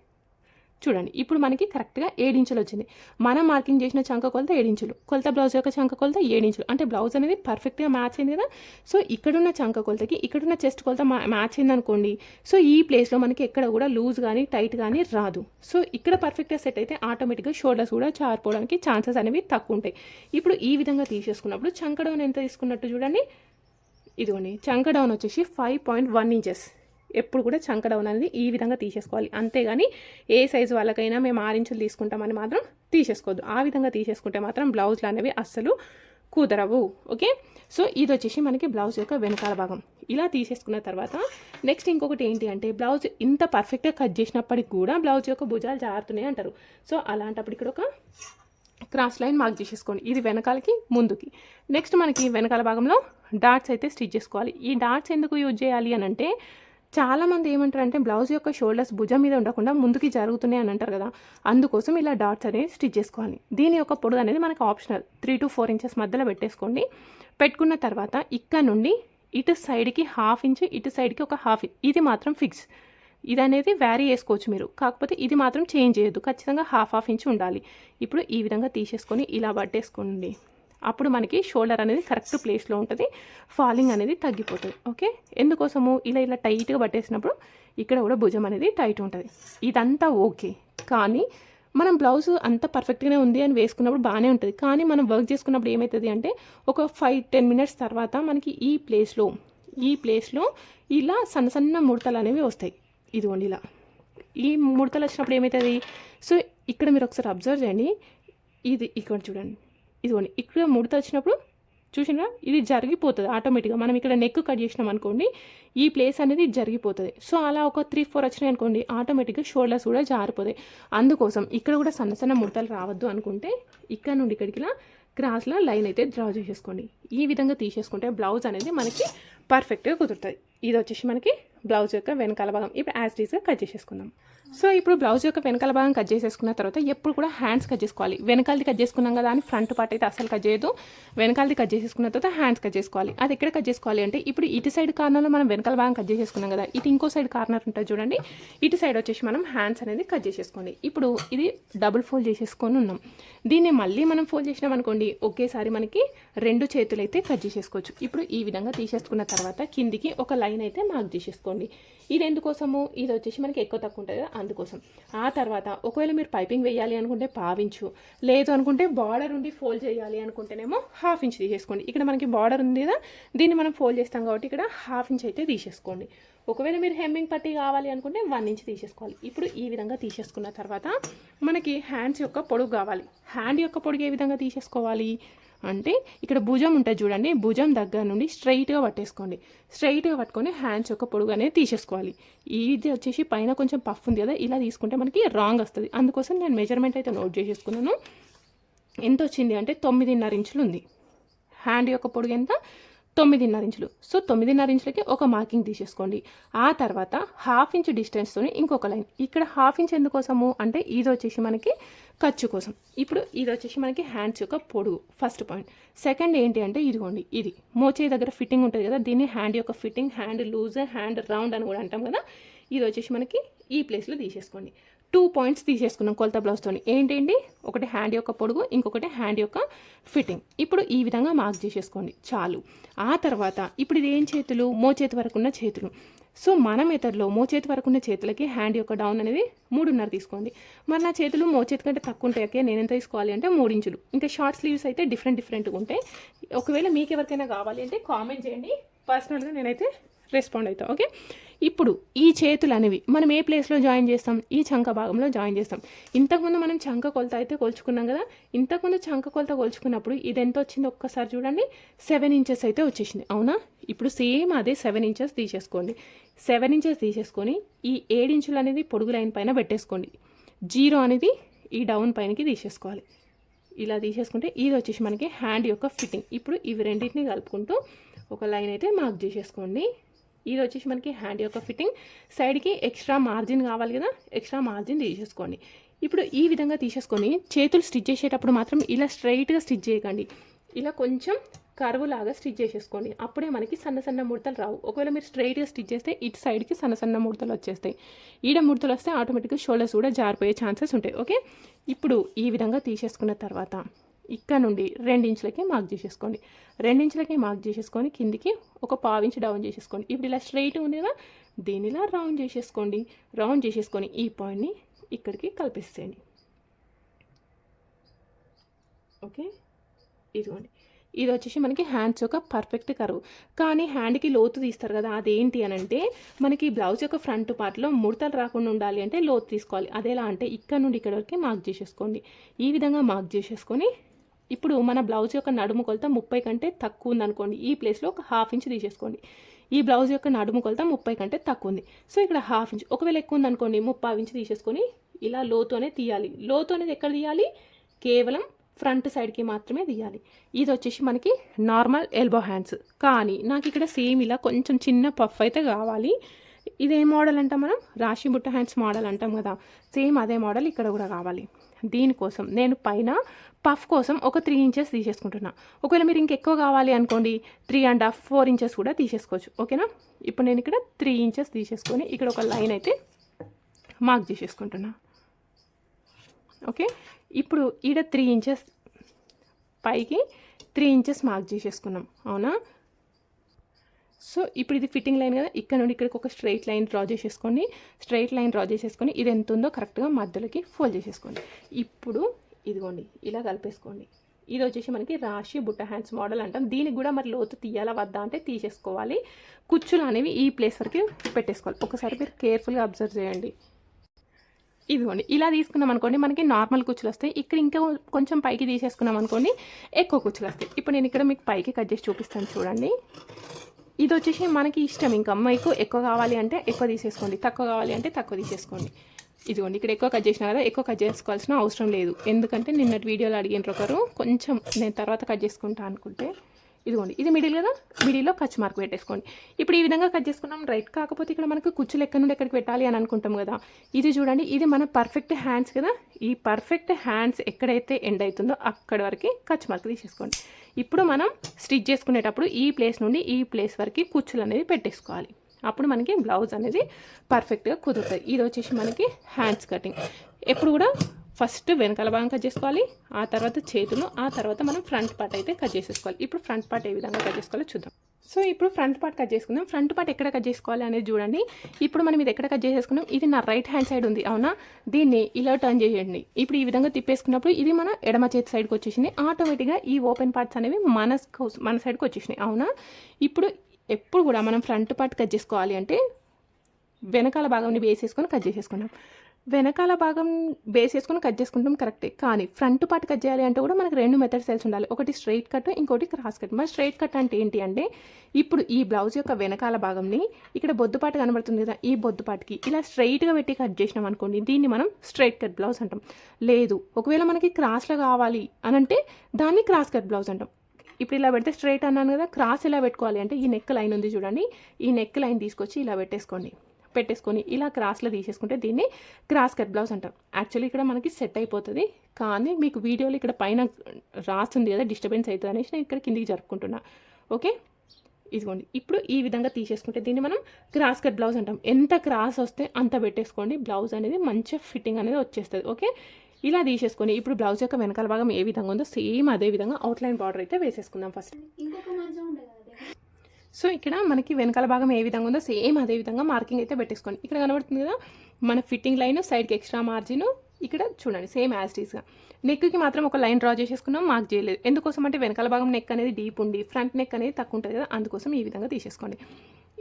చూడండి ఇప్పుడు మనకి కరెక్ట్గా ఏడించులు వచ్చింది. మనం మార్కింగ్ చేసిన చంక కొలత ఏడించులు కొలత బ్లౌజ్ యొక్క చంక కొలత ఏడించులు అంటే బ్లౌజ్ అనేది పర్ఫెక్ట్గా మ్యాచ్ అయింది కదా? సో ఇక్కడున్న చంక కొలతకి ఇక్కడున్న చెస్ట్ కొలత మ్యాచ్ అయింది అనుకోండి సో ఈ ప్లేస్లో మనకి ఎక్కడ కూడా లూజ్ కానీ టైట్ కానీ రాదు. సో ఇక్కడ పర్ఫెక్ట్గా సెట్ అయితే ఆటోమేటిక్గా షోల్డర్స్ కూడా చారిపోవడానికి ఛాన్సెస్ అనేవి తక్కువ ఉంటాయి. ఇప్పుడు ఈ విధంగా తీసేసుకున్నప్పుడు చంక డౌన్ ఎంత తీసుకున్నట్టు చూడండి. ఇదిగోండి చంక డౌన్ వచ్చేసి ఫైవ్ పాయింట్ వన్ ఇంచెస్ ఎప్పుడు కూడా చంక డౌన్ అనేది ఈ విధంగా తీసేసుకోవాలి. అంతేగాని ఏ సైజు వాళ్ళకైనా మేము ఆరించులు తీసుకుంటామని మాత్రం తీసేసుకోవద్దు. ఆ విధంగా తీసేసుకుంటే మాత్రం బ్లౌజ్లు అనేవి అస్సలు కుదరవు. ఓకే? సో ఇది వచ్చేసి మనకి బ్లౌజ్ యొక్క వెనకాల భాగం. ఇలా తీసేసుకున్న తర్వాత నెక్స్ట్ ఇంకొకటి ఏంటి అంటే బ్లౌజ్ ఇంత పర్ఫెక్ట్గా కట్ చేసినప్పటికి కూడా బ్లౌజ్ యొక్క భుజాలు జారుతున్నాయి అంటారు. సో అలాంటప్పుడు ఇక్కడ ఒక క్రాస్ లైన్ మార్క్ చేసేసుకోండి. ఇది వెనకాలకి ముందుకి. నెక్స్ట్ మనకి వెనకాల భాగంలో డాట్స్ అయితే స్టిచ్ చేసుకోవాలి. ఈ డాట్స్ ఎందుకు యూజ్ చేయాలి అని అంటే చాలామంది ఏమంటారు అంటే బ్లౌజ్ యొక్క షోల్డర్స్ భుజం మీద ఉండకుండా ముందుకి జరుగుతున్నాయి అని అంటారు కదా. అందుకోసం ఇలా డాట్స్ అనేది స్టిచ్ చేసుకోవాలి. దీని యొక్క పొడుగు అనేది మనకు optional. Three to four inches మధ్యలో పెట్టేసుకోండి. పెట్టుకున్న తర్వాత ఇక్కడ నుండి ఇటు సైడ్కి హాఫ్ ఇంచ్ ఇటు సైడ్కి ఒక హాఫ్ ఇది మాత్రం ఫిక్స్. ఇది అనేది వ్యారీ చేసుకోవచ్చు మీరు. కాకపోతే ఇది మాత్రం చేంజ్ చేయొద్దు. ఖచ్చితంగా హాఫ్ హాఫ్ ఇంచ్ ఉండాలి. ఇప్పుడు ఈ విధంగా తీసేసుకొని ఇలా పట్టేసుకోండి. అప్పుడు మనకి షోల్డర్ అనేది కరెక్ట్ ప్లేస్లో ఉంటుంది. ఫాలింగ్ అనేది తగ్గిపోతుంది. ఓకే ఎందుకోసము? ఇలా ఇలా టైట్గా పట్టేసినప్పుడు ఇక్కడ కూడా భుజం అనేది టైట్ ఉంటుంది. ఇదంతా ఓకే కానీ మనం బ్లౌజ్ అంత పర్ఫెక్ట్గానే ఉంది అని వేసుకున్నప్పుడు బాగానే ఉంటుంది. కానీ మనం వర్క్ చేసుకున్నప్పుడు ఏమవుతుంది అంటే ఒక ఫైవ్ టెన్ మినిట్స్ తర్వాత మనకి ఈ ప్లేస్లో ఈ ప్లేస్లో ఇలా సన్న సన్న ముడతలు అనేవి వస్తాయి. ఇదిగోండి ఇలా. ఈ ముడతలు వచ్చినప్పుడు ఏమవుతుంది సో ఇక్కడ మీరు ఒకసారి అబ్జర్వ్ చేయండి. ఇది ఇక్కడ చూడండి. ఇదిగోండి ఇక్కడ ముడత వచ్చినప్పుడు చూసినా ఇది జరిగిపోతుంది ఆటోమేటిక్గా. మనం ఇక్కడ నెక్ కట్ చేసినాం అనుకోండి ఈ ప్లేస్ అనేది జరిగిపోతుంది. సో అలా ఒక త్రీ ఫోర్ వచ్చినాయి అనుకోండి ఆటోమేటిక్గా షోల్డర్స్ కూడా జారిపోతాయి. అందుకోసం ఇక్కడ కూడా సన్న సన్న ముడతలు రావద్దు అనుకుంటే ఇక్కడ నుండి ఇక్కడికి ఇలా క్రాస్లో లైన్ అయితే డ్రా చేసేసుకోండి. ఈ విధంగా తీసేసుకుంటే బ్లౌజ్ అనేది మనకి పర్ఫెక్ట్గా కుదురుతుంది ఇది వచ్చేసి మనకి బ్లౌజ్ యొక్క వెనకాల భాగం. ఇప్పుడు యాజ్ డీస్గా కట్ చేసేసుకుందాం. సో ఇప్పుడు బ్లౌజ్ యొక్క వెనకాల భాగం కట్ చేసేసుకున్న తర్వాత ఎప్పుడు కూడా హ్యాండ్స్ కట్ చేసుకోవాలి. వెనకాలది కట్ చేసుకున్నాం కదా అని ఫ్రంట్ పార్ట్ అయితే అసలు కట్ చేయదు వెనకాలది కట్ చేసేసుకున్న తర్వాత హ్యాండ్స్ కట్ చేసుకోవాలి. అది ఎక్కడ కట్ చేసుకోవాలి అంటే ఇప్పుడు ఇటు సైడ్ కార్నర్లో మనం వెనకాల భాగం కట్ చేసేసుకున్నాం కదా ఇటు ఇంకో సైడ్ కార్నర్ ఉంటుంది చూడండి. ఇటు సైడ్ వచ్చేసి మనం హ్యాండ్స్ అనేది కట్ చేసేసుకోండి. ఇప్పుడు ఇది డబుల్ ఫోల్డ్ చేసేసుకొని ఉన్నాం. దీన్ని మళ్ళీ మనం ఫోల్డ్ చేసినాం అనుకోండి ఒకేసారి మనకి రెండు చేతులు అయితే కట్ చేసేసుకోవచ్చు. ఇప్పుడు ఈ విధంగా తీసేసుకున్న తర్వాత కిందికి ఒక లైన్ అయితే మార్క్ చేసేసుకోండి. ఇది ఎందుకోసము? ఇది వచ్చేసి మనకి ఎక్కువ తక్కువ ఉంటుంది కదా అందుకోసం. ఆ తర్వాత ఒకవేళ మీరు పైపింగ్ వేయాలి అనుకుంటే పావించు. లేదు అనుకుంటే బార్డర్ ఉండి ఫోల్డ్ చేయాలి అనుకుంటేనేమో హాఫ్ ఇంచ్ తీసేసుకోండి. ఇక్కడ మనకి బార్డర్ ఉంది కదా దీన్ని మనం ఫోల్డ్ చేస్తాం కాబట్టి ఇక్కడ హాఫ్ ఇంచ్ అయితే తీసేసుకోండి. ఒకవేళ మీరు హెమ్మింగ్ పట్టి కావాలి అనుకుంటే వన్ ఇంచ్ తీసేసుకోవాలి. ఇప్పుడు ఈ విధంగా తీసేసుకున్న తర్వాత మనకి హ్యాండ్స్ యొక్క పొడుగు కావాలి. హ్యాండ్ యొక్క పొడుగు ఏ విధంగా తీసేసుకోవాలి? అంటే ఇక్కడ భుజం ఉంటుంది చూడండి. భుజం దగ్గర నుండి స్ట్రైట్గా పట్టేసుకోండి. స్ట్రైట్గా పట్టుకొని హ్యాండ్స్ యొక్క పొడుగు అనేది తీసేసుకోవాలి. ఇది వచ్చేసి పైన కొంచెం పఫ్ ఉంది కదా ఇలా తీసుకుంటే మనకి రాంగ్ వస్తుంది. అందుకోసం నేను మెజర్మెంట్ అయితే నోట్ చేసేసుకున్నాను. ఎంత వచ్చింది అంటే తొమ్మిదిన్నర ఇంచులు ఉంది. హ్యాండ్ యొక్క పొడుగు ఎంత? తొమ్మిదిన్నర ఇంచులు. సో తొమ్మిదిన్నర ఇంచులకి ఒక మార్కింగ్ తీసేసుకోండి. ఆ తర్వాత హాఫ్ ఇంచ్ డిస్టెన్స్తో ఇంకొక లైన్ ఇక్కడ హాఫ్ ఇంచ్ ఎందుకోసము? అంటే ఇది వచ్చేసి మనకి ఖర్చు కోసం. ఇప్పుడు ఇది వచ్చేసి మనకి హ్యాండ్స్ యొక్క పొడుగు ఫస్ట్ పాయింట్ సెకండ్ ఏంటి అంటే ఇదిగోండి ఇది. మోచే దగ్గర ఫిట్టింగ్ ఉంటుంది కదా దీన్ని హ్యాండ్ యొక్క fitting hand loose hand round అని కూడా అంటాం కదా. ఇది వచ్చేసి మనకి ఈ ప్లేస్లో తీసేసుకోండి. టూ పాయింట్స్ తీసేసుకున్నాం కొలత బ్లౌజ్తో ఏంటండి ఒకటి హ్యాండ్ యొక్క పొడుగు ఇంకొకటి హ్యాండ్ యొక్క ఫిట్టింగ్ ఇప్పుడు ఈ విధంగా మార్క్ చేసేసుకోండి. చాలు. ఆ తర్వాత ఇప్పుడు ఇది ఏం చేతులు? మోచేతి వరకు ఉన్న చేతులు. సో మన మెథడ్లో మోచేతి వరకు ఉన్న చేతులకి హ్యాండ్ యొక్క డౌన్ అనేది మూడున్నర తీసుకోండి. మరి నా చేతులు మోచేతి కంటే తక్కువ ఉంటాయి నేను ఎంత తీసుకోవాలి అంటే మూడు ఇంచులు. ఇంకా షార్ట్ స్లీవ్స్ అయితే డిఫరెంట్ డిఫరెంట్గా ఉంటాయి. ఒకవేళ మీకు ఎవరికైనా కావాలి అంటే కామెంట్ చేయండి. పర్సనల్గా నేనైతే రెస్పాండ్ అవుతాం ఓకే ఇప్పుడు ఈ చేతులు అనేవి మనం ఏ ప్లేస్లో జాయిన్ చేస్తాం? ఈ చంక భాగంలో జాయిన్ చేస్తాం. ఇంతకుముందు మనం చంక కొలత అయితే కొలుచుకున్నాం కదా? ఇంతకుముందు చంక కొలత కొలుచుకున్నప్పుడు ఇది ఎంత వచ్చింది ఒక్కసారి చూడండి. సెవెన్ ఇంచెస్ అయితే వచ్చేసింది. అవునా? ఇప్పుడు సేమ్ అదే సెవెన్ ఇంచెస్ తీసేసుకోండి. సెవెన్ ఇంచెస్ తీసేసుకొని ఈ ఏడు ఇంచులు అనేది పొడుగు లైన్ పైన పెట్టేసుకోండి. జీరో అనేది ఈ డౌన్ పైనకి తీసేసుకోవాలి. ఇలా తీసేసుకుంటే ఇది వచ్చేసి మనకి హ్యాండ్ యొక్క ఫిట్టింగ్ ఇప్పుడు ఇవి రెండింటిని కలుపుకుంటూ ఒక లైన్ అయితే మార్క్ చేసేసుకోండి. ఇది వచ్చేసి మనకి హ్యాండ్ యొక్క ఫిట్టింగ్ సైడ్కి ఎక్స్ట్రా మార్జిన్ కావాలి కదా? ఎక్స్ట్రా మార్జిన్ తీసేసుకోండి. ఇప్పుడు ఈ విధంగా తీసేసుకొని చేతులు స్టిచ్ చేసేటప్పుడు మాత్రం ఇలా స్ట్రైట్గా స్టిచ్ చేయకండి. ఇలా కొంచెం కరువు లాగా స్టిచ్ చేసేసుకోండి. అప్పుడే మనకి సన్న సన్న ముడతలు రావు. ఒకవేళ మీరు స్ట్రైట్గా స్టిచ్ చేస్తే ఇటు సైడ్కి సన్న సన్న ముడతలు వచ్చేస్తాయి. ఈడ ముడతలు వస్తే ఆటోమేటిక్గా షోల్డర్స్ కూడా జారిపోయే ఛాన్సెస్ ఉంటాయి. ఓకే ఇప్పుడు ఈ విధంగా తీసేసుకున్న తర్వాత ఇక్కడ నుండి రెండించులకి మార్క్ చేసేసుకోండి. రెండించులకి మార్క్ చేసేసుకొని కిందికి ఒక పావించి డౌన్ చేసేసుకోండి. ఇప్పుడు ఇలా స్ట్రైట్ ఉంది కదా ఇలా రౌండ్ చేసేసుకోండి. రౌండ్ చేసేసుకొని ఈ పాయింట్ని ఇక్కడికి కలిపేసేయండి. ఓకే ఇదిగోండి. ఇది వచ్చేసి మనకి హ్యాండ్స్ యొక్క పర్ఫెక్ట్ కరువు కానీ హ్యాండ్కి లోతు తీస్తారు కదా అదేంటి అని అంటే మనకి బ్లౌజ్ యొక్క ఫ్రంట్ పార్ట్లో ముడతలు రాకుండా ఉండాలి అంటే లోతు తీసుకోవాలి. అదేలా అంటే ఇక్కడ నుండి ఇక్కడ వరకు మార్క్ చేసేసుకోండి. ఈ విధంగా మార్క్ చేసేసుకొని ఇప్పుడు మన బ్లౌజ్ యొక్క నడుము కొలత ముప్పై కంటే తక్కువ ఉందనుకోండి. ఈ ప్లేస్లో ఒక హాఫ్ ఇంచ్ తీసేసుకోండి. ఈ బ్లౌజ్ యొక్క నడుము కొలత ముప్పై కంటే తక్కువ ఉంది. సో ఇక్కడ హాఫ్ ఇంచ్ ఒకవేళ ఎక్కువ ఉందనుకోండి ముప్పై ఇంచ్ తీసేసుకొని ఇలా లోతోనే తీయాలి. లోతు అనేది ఎక్కడ తీయాలి? కేవలం ఫ్రంట్ సైడ్కి మాత్రమే తీయాలి. ఇది వచ్చేసి మనకి నార్మల్ ఎల్బో హ్యాండ్స్ కానీ నాకు ఇక్కడ సేమ్ ఇలా కొంచెం చిన్న పఫ్ అయితే కావాలి. ఇదే మోడల్ అంటాం మనం? రాశి బుట్ట హ్యాండ్స్ మోడల్ అంటాం కదా. సేమ్ అదే మోడల్ ఇక్కడ కూడా కావాలి. దీనికోసం నేను పైన పఫ్ కోసం ఒక త్రీ ఇంచెస్ తీసేసుకుంటున్నా. ఒకవేళ మీరు ఇంకెక్కువ కావాలి అనుకోండి three and half four inches కూడా తీసేసుకోవచ్చు. ఓకేనా? ఇప్పుడు నేను ఇక్కడ త్రీ ఇంచెస్ తీసేసుకొని ఇక్కడ ఒక లైన్ అయితే మార్క్ చేసేసుకుంటున్నా. ఓకే? ఇప్పుడు ఈడ త్రీ ఇంచెస్ పైకి త్రీ ఇంచెస్ మార్క్ చేసేసుకున్నాం. అవునా? సో ఇప్పుడు ఇది ఫిట్టింగ్ లైన్ కదా ఇక్కడ నుండి ఇక్కడికి ఒక స్ట్రైట్ లైన్ డ్రా చేసేసుకోండి. స్ట్రైట్ లైన్ డ్రా చేసేసుకొని ఇది ఎంత ఉందో కరెక్ట్గా మధ్యలోకి ఫోల్డ్ చేసేసుకోండి. ఇప్పుడు ఇదిగోండి ఇలా కలిపేసుకోండి. ఇది వచ్చేసి మనకి రాశి బుట్ట హ్యాండ్స్ మోడల్ అంటాం. దీనికి కూడా మరి లోతు తీయాలా వద్దా అంటే తీసేసుకోవాలి. కుచ్చులు అనేవి ఈ ప్లేస్ వరకు పెట్టేసుకోవాలి. ఒకసారి మీరు కేర్ఫుల్గా అబ్జర్వ్ చేయండి. ఇదిగోండి ఇలా తీసుకున్నాం అనుకోండి మనకి నార్మల్ కుచ్చులు వస్తాయి. ఇక్కడ ఇంకా కొంచెం పైకి తీసేసుకున్నాం అనుకోండి ఎక్కువ కుచ్చులు వస్తాయి. ఇప్పుడు నేను ఇక్కడ మీకు పైకి కట్ చేసి చూపిస్తాను చూడండి. ఇది వచ్చేసి మనకి ఇష్టం. ఇంకా మీకు ఎక్కువ కావాలి అంటే ఎక్కువ తీసేసుకోండి తక్కువ కావాలి అంటే తక్కువ తీసేసుకోండి. ఇదిగోండి ఇక్కడ ఎక్కువ కట్ చేసిన కదా ఎక్కువ కట్ చేసుకోవాల్సిన అవసరం లేదు. ఎందుకంటే నిన్నటి వీడియోలో అడిగిన ఒకరు కొంచెం నేను తర్వాత కట్ చేసుకుంటా అనుకుంటే ఇదిగోండి ఇది మిడిల్ కదా మిడిల్లో ఖర్చు మార్క్ పెట్టేసుకోండి. ఇప్పుడు ఈ విధంగా కట్ చేసుకున్నాం రైట్ కాకపోతే ఇక్కడ మనకు కుచ్చులు ఎక్కడి నుండి ఎక్కడికి పెట్టాలి అని అనుకుంటాం కదా. ఇది చూడండి ఇది మన పర్ఫెక్ట్ హ్యాండ్స్ కదా. ఈ పర్ఫెక్ట్ హ్యాండ్స్ ఎక్కడైతే ఎండ్ అవుతుందో అక్కడి వరకు ఖర్చు మార్క్ తీసేసుకోండి. ఇప్పుడు మనం స్టిచ్ చేసుకునేటప్పుడు ఈ ప్లేస్ నుండి ఈ ప్లేస్ వరకు కుచ్చులు అనేది పెట్టేసుకోవాలి. అప్పుడు మనకి బ్లౌజ్ అనేది పర్ఫెక్ట్గా కుదురుతుంది ఇది వచ్చేసి మనకి హ్యాండ్స్ కటింగ్. ఎప్పుడు కూడా ఫస్ట్ వెనకాల భాగం కట్ చేసుకోవాలి. ఆ తర్వాత చేతులు ఆ తర్వాత మనం ఫ్రంట్ పార్ట్ అయితే కట్ చేసేసుకోవాలి. ఇప్పుడు ఫ్రంట్ పార్ట్ ఏ విధంగా కట్ చేసుకోవాలో చూద్దాం. సో ఇప్పుడు ఫ్రంట్ పార్ట్ కట్ చేసుకుందాం. ఫ్రంట్ పార్ట్ ఎక్కడ కట్ చేసుకోవాలి అనేది చూడండి. ఇప్పుడు మనం ఇది ఎక్కడ కట్ చేసేసుకున్నాం? ఇది నా రైట్ హ్యాండ్ సైడ్ ఉంది. అవునా? దీన్ని ఇలా టర్న్ చేయండి. ఇప్పుడు ఈ విధంగా తిప్పేసుకున్నప్పుడు ఇది మన ఎడమ చేతి సైడ్కి వచ్చేసింది. ఆటోమేటిక్గా ఈ ఓపెన్ పార్ట్స్ అనేవి మన మన సైడ్కి వచ్చేసినాయి. అవునా? ఇప్పుడు ఎప్పుడు కూడా మనం ఫ్రంట్ పార్ట్ కట్ చేసుకోవాలి అంటే వెనకాల భాగంని బేస్ చేసుకొని కట్ చేసేసుకున్నాం వెనకాల భాగం బేస్ చేసుకొని కట్ చేసుకుంటాం కరెక్టే కానీ ఫ్రంట్ పార్ట్ కట్ చేయాలి అంటే కూడా మనకు రెండు మెథడ్స్ తెలిసి ఉండాలి. ఒకటి స్ట్రైట్ కట్ ఇంకోటి క్రాస్ కట్ మరి స్ట్రైట్ కట్ అంటే ఏంటి అంటే ఇప్పుడు ఈ బ్లౌజ్ యొక్క వెనకాల భాగంని ఇక్కడ బొద్దుపాటు కనబడుతుంది కదా ఈ బొద్దుపాటుకి ఇలా స్ట్రైట్గా పెట్టి కట్ చేసినాం అనుకోండి దీన్ని మనం స్ట్రైట్ కట్ బ్లౌజ్ అంటాం. లేదు ఒకవేళ మనకి క్రాస్లో కావాలి అని అంటే దాన్ని క్రాస్ కట్ బ్లౌజ్ అంటాం. ఇప్పుడు ఇలా పెడితే స్ట్రైట్ అన్నాను కదా క్రాస్ ఎలా పెట్టుకోవాలి అంటే ఈ నెక్ లైన్ ఉంది చూడండి. ఈ నెక్ లైన్ తీసుకొచ్చి ఇలా పెట్టేసుకోండి. పెట్టేసుకొని ఇలా క్రాస్లో తీసేసుకుంటే దీన్ని క్రాస్ కట్ బ్లౌజ్ అంటాం యాక్చువల్లీ ఇక్కడ మనకి సెట్ అయిపోతుంది. కానీ మీకు వీడియోలో ఇక్కడ పైన రాస్తుంది కదా డిస్టర్బెన్స్ అవుతుంది అనేసి నేను ఇక్కడ కిందికి జరుపుకుంటున్నా. ఓకే ఇదిగోండి. ఇప్పుడు ఈ విధంగా తీసేసుకుంటే దీన్ని మనం క్రాస్ కట్ బ్లౌజ్ అంటాం. ఎంత క్రాస్ వస్తే అంత పెట్టేసుకోండి. బ్లౌజ్ అనేది మంచిగా ఫిట్టింగ్ అనేది వచ్చేస్తుంది. ఓకే ఇలా తీసేసుకొని ఇప్పుడు బ్లౌజ్ యొక్క వెనకాల భాగం ఏ విధంగా ఉందో సేమ్ అదే విధంగా అవుట్లైన్ బార్డర్ అయితే వేసేసుకుందాం ఫస్ట్. సో ఇక్కడ మనకి వెనకాల భాగం ఏ విధంగా ఉందో సేమ్ అదే విధంగా మార్కింగ్ అయితే పెట్టేసుకోండి ఇక్కడ కనబడుతుంది కదా మన ఫిట్టింగ్ లైన్ సైడ్కి ఎక్స్ట్రా మార్జిన్ ఇక్కడ చూడండి సేమ్ యాజ్ టీస్గా నెక్కి మాత్రం ఒక లైన్ డ్రా చేసేసుకున్నాం మార్క్ చేయలేదు. ఎందుకోసం అంటే వెనకాల భాగం నెక్ అనేది డీప్ ఉండి ఫ్రంట్ నెక్ అనేది తక్కువ ఉంటుంది కదా అందుకోసం ఈ విధంగా తీసేసుకోండి.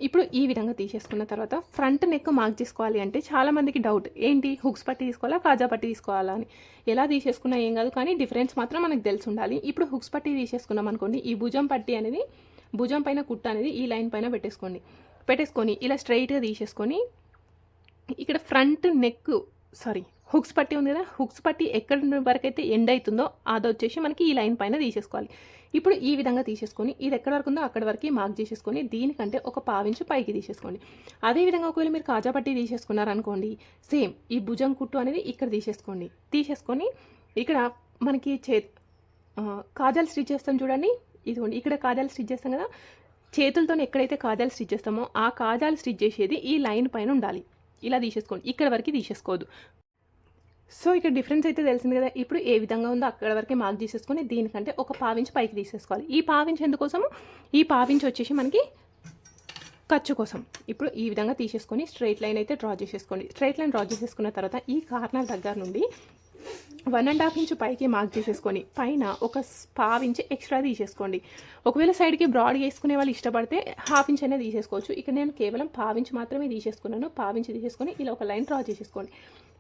ఇప్పుడు ఈ విధంగా తీసేసుకున్న తర్వాత ఫ్రంట్ నెక్ మార్క్ చేసుకోవాలి అంటే చాలామందికి డౌట్ ఏంటి? హుక్స్ పట్టి తీసుకోవాలా? కాజా పట్టి తీసుకోవాలా అని. ఎలా తీసేసుకున్నా ఏం కాదు కానీ డిఫరెన్స్ మాత్రం మనకు తెలిసి ఉండాలి. ఇప్పుడు హుక్స్ పట్టి తీసేసుకున్నాం అనుకోండి ఈ భుజం పట్టి అనేది భుజం పైన కుట్ట అనేది ఈ లైన్ పైన పెట్టేసుకోండి. పెట్టేసుకొని ఇలా స్ట్రైట్గా తీసేసుకొని ఇక్కడ ఫ్రంట్ నెక్ సారీ హుక్స్ పట్టి ఉంది కదా హుక్స్ పట్టి ఎక్కడి వరకు అయితే ఎండ్ అవుతుందో అది వచ్చేసి మనకి ఈ లైన్ పైన తీసేసుకోవాలి. ఇప్పుడు ఈ విధంగా తీసేసుకొని ఇది ఎక్కడ వరకు ఉందో అక్కడ వరకు మార్క్ చేసేసుకొని దీనికంటే ఒక పావించి పైకి తీసేసుకోండి. అదేవిధంగా ఒకవేళ మీరు కాజా పట్టి తీసేసుకున్నారనుకోండి సేమ్ ఈ భుజం కుట్టు అనేది ఇక్కడ తీసేసుకోండి. తీసేసుకొని ఇక్కడ మనకి చే కాజాలు స్టిచ్ చేస్తాం చూడండి. ఇదిగోండి ఇక్కడ కాజాలు స్టిచ్ చేస్తాం కదా. చేతులతో ఎక్కడైతే కాజాలు స్టిచ్ చేస్తామో ఆ కాజాలు స్టిచ్ చేసేది ఈ లైన్ పైన ఉండాలి. ఇలా తీసేసుకోండి. ఇక్కడ వరకు తీసేసుకోవద్దు సో ఇక్కడ డిఫరెన్స్ అయితే తెలిసింది కదా. ఇప్పుడు ఏ విధంగా ఉందో అక్కడ వరకే మార్క్ చేసేసుకొని దీనికంటే ఒక పావించి పైకి తీసేసుకోవాలి. ఈ పావించి ఎందుకోసము ఈ పావించి వచ్చేసి మనకి ఖర్చు కోసం. ఇప్పుడు ఈ విధంగా తీసేసుకొని స్ట్రైట్ లైన్ అయితే డ్రా చేసేసుకోండి. స్ట్రైట్ లైన్ డ్రా చేసేసుకున్న తర్వాత ఈ కార్నర్ దగ్గర నుండి వన్ అండ్ హాఫ్ ఇంచ్ పైకి మార్క్ చేసేసుకొని పైన ఒక పావు ఇంచ్ ఎక్స్ట్రా తీసేసుకోండి. ఒకవేళ సైడ్కి బ్రాడ్ వేసుకునే వాళ్ళు ఇష్టపడితే హాఫ్ ఇంచ్ అనేది తీసేసుకోవచ్చు. ఇక్కడ నేను కేవలం పావించి మాత్రమే తీసేసుకున్నాను. పావించి తీసేసుకొని ఇలా ఒక లైన్ డ్రా చేసేసుకోండి.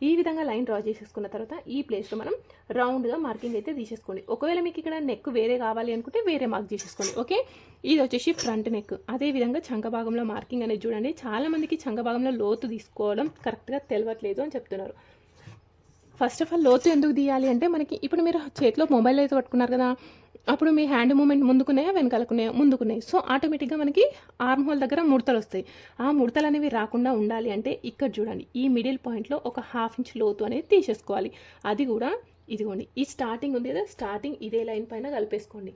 ఈ విధంగా లైన్ డ్రా చేసేసుకున్న తర్వాత ఈ ప్లేస్లో మనం రౌండ్గా మార్కింగ్ అయితే తీసేసుకోండి. ఒకవేళ మీకు ఇక్కడ నెక్ వేరే కావాలి అనుకుంటే వేరే మార్క్ చేసేసుకోండి ఓకే? ఇది వచ్చేసి ఫ్రంట్ నెక్. అదే విధంగా చంక భాగంలో మార్కింగ్ అనేది చూడండి. చాలామందికి చంక భాగంలో లోతు తీసుకోవడం కరెక్ట్గా తెలియట్లేదు అని చెప్తున్నారు. ఫస్ట్ ఆఫ్ ఆల్ లోతు ఎందుకు తీయాలి అంటే మనకి ఇప్పుడు మీరు చేతిలో మొబైల్ అయితే పట్టుకున్నారు కదా అప్పుడు మీ హ్యాండ్ మూమెంట్ ముందుకున్నాయా వెనకాలకున్నాయా? ముందుకున్నాయి. సో ఆటోమేటిక్గా మనకి ఆర్మ్ హోల్ దగ్గర ముడతలు వస్తాయి. ఆ ముడతలు అనేవి రాకుండా ఉండాలి అంటే ఇక్కడ చూడండి ఈ మిడిల్ పాయింట్లో ఒక హాఫ్ ఇంచ్ లోతు అనేది తీసేసుకోవాలి. అది కూడా ఇదిగోండి ఈ స్టార్టింగ్ ఉంది కదా స్టార్టింగ్ ఇదే లైన్ పైన కలిపేసుకోండి.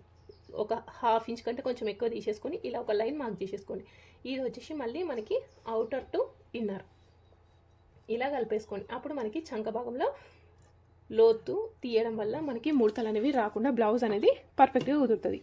ఒక హాఫ్ ఇంచ్ కంటే కొంచెం ఎక్కువ తీసేసుకొని ఇలా ఒక లైన్ మార్క్ చేసేసుకోండి. ఇది వచ్చేసి మళ్ళీ మనకి అవుటర్ టు ఇన్నర్ ఇలా కలిపేసుకోండి. అప్పుడు మనకి చంక భాగంలో లోతు తీయడం వల్ల మనకి ముడతలు అనేవి రాకుండా బ్లౌజ్ అనేది పర్ఫెక్ట్గా కుదురుతుంది.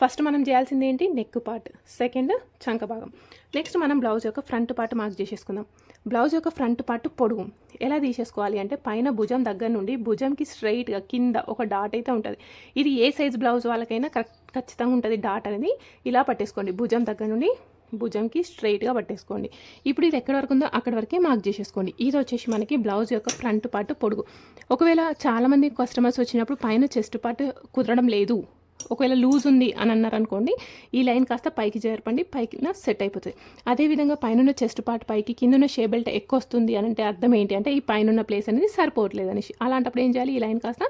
ఫస్ట్ మనం చేయాల్సింది ఏంటి? నెక్ పార్ట్ సెకండ్ చంక భాగం. నెక్స్ట్ మనం బ్లౌజ్ యొక్క ఫ్రంట్ పార్ట్ మార్క్ చేసేసుకుందాం. బ్లౌజ్ యొక్క ఫ్రంట్ పార్ట్ పొడుగు. ఎలా తీసేసుకోవాలి అంటే పైన భుజం దగ్గర నుండి భుజంకి స్ట్రైట్గా కింద ఒక డాట్ అయితే ఉంటుంది. ఇది ఏ సైజ్ బ్లౌజ్ వాళ్ళకైనా కరెక్ట్ ఖచ్చితంగా ఉంటుంది డాట్ అనేది. ఇలా పట్టేసుకోండి. భుజం దగ్గర నుండి భుజంకి స్ట్రైట్గా పట్టేసుకోండి. ఇప్పుడు ఇది ఎక్కడి వరకు ఉందో అక్కడి వరకే మార్క్ చేసేసుకోండి. ఇది వచ్చేసి మనకి బ్లౌజ్ యొక్క ఫ్రంట్ పార్ట్ పొడుగు. ఒకవేళ చాలామంది కస్టమర్స్ వచ్చినప్పుడు పైన చెస్ట్ పార్ట్ కుదరడం లేదు. ఒకవేళ లూజ్ ఉంది అని అన్నారు అనుకోండి ఈ లైన్ కాస్త పైకి జరపండి పైకి సెట్ అయిపోతుంది. అదేవిధంగా పైన చెస్ట్ పార్ట్ పైకి కింద ఉన్న షే బెల్ట్ ఎక్కువ వస్తుంది అని అంటే అర్థం ఏంటి అంటే ఈ పైన ఉన్న ప్లేస్ అనేది సరిపోవట్లేదు అనేసి. అలాంటప్పుడు ఏం చేయాలి? ఈ లైన్ కాస్త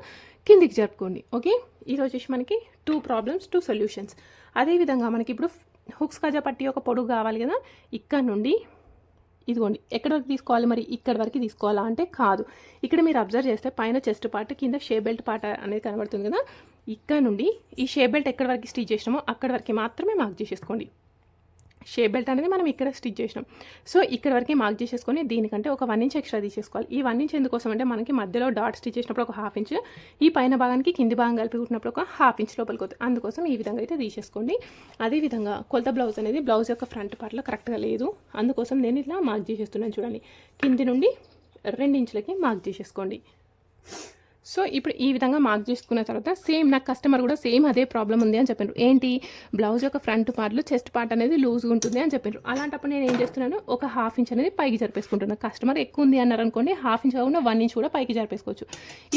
కిందికి జరుపుకోండి. ఓకే? ఇది వచ్చేసి మనకి టూ ప్రాబ్లమ్స్ టూ సొల్యూషన్స్ అదేవిధంగా మనకి ఇప్పుడు హుక్స్ కాజా పట్టి ఒక పొడుగు కావాలి కదా ఇక్కడ నుండి ఇదిగోండి ఎక్కడ వరకు తీసుకోవాలి మరి? ఇక్కడ వరకు తీసుకోవాలా అంటే కాదు. ఇక్కడ మీరు అబ్జర్వ్ చేస్తే పైన చెస్ట్ పార్ట్ కింద షే బెల్ట్ పార్ట్ అనేది కనబడుతుంది కదా. ఇక్కడ నుండి ఈ షే బెల్ట్ ఎక్కడ వరకు స్టిచ్ చేసినామో అక్కడ వరకు మాత్రమే మార్క్ చేసేసుకోండి. షే బెల్ట్ అనేది మనం ఇక్కడ స్టిచ్ చేసినాం. సో ఇక్కడ వరకే మార్క్ చేసేసుకొని దీనికంటే ఒక వన్ ఇంచ్ ఎక్స్ట్రా తీసేసుకోవాలి. ఈ వన్ ఇంచ్ ఎందుకోసం అంటే మనకి మధ్యలో డాట్ స్టిచ్ చేసినప్పుడు ఒక హాఫ్ ఇంచ్ ఈ పైన భాగానికి కింది భాగం కలిపి కుట్టినప్పుడు ఒక హాఫ్ ఇంచ్ లోపలికి వస్తుంది అందుకోసం ఈ విధంగా అయితే తీసేసుకోండి. అదేవిధంగా కొలత బ్లౌజ్ అనేది బ్లౌజ్ యొక్క ఫ్రంట్ పార్ట్లో కరెక్ట్గా లేదు. అందుకోసం నేను ఇట్లా మార్క్ చేసేస్తున్నాను చూడండి. కింది నుండి రెండు ఇంచులకి మార్క్ చేసేసుకోండి. సో ఇప్పుడు ఈ విధంగా మార్క్ చేసుకున్న తర్వాత సేమ్ నాకు కస్టమర్ కూడా సేమ్ అదే ప్రాబ్లం ఉంది అని చెప్పారు ఏంటి? బ్లౌజ్ యొక్క ఫ్రంట్ పార్ట్లు చెస్ట్ పార్ట్ అనేది లూజ్గా ఉంటుంది అని చెప్పారు అలాంటప్పుడు నేను ఏం చేస్తున్నాను? ఒక హాఫ్ ఇంచ్ అనేది పైకి జరిపేసుకుంటున్నాను కస్టమర్ ఎక్కువ ఉంది అన్నారు అనుకోండి హాఫ్ ఇంచ్ కాకుండా వన్ ఇంచ్ కూడా పైకి జరిపేసుకోవచ్చు.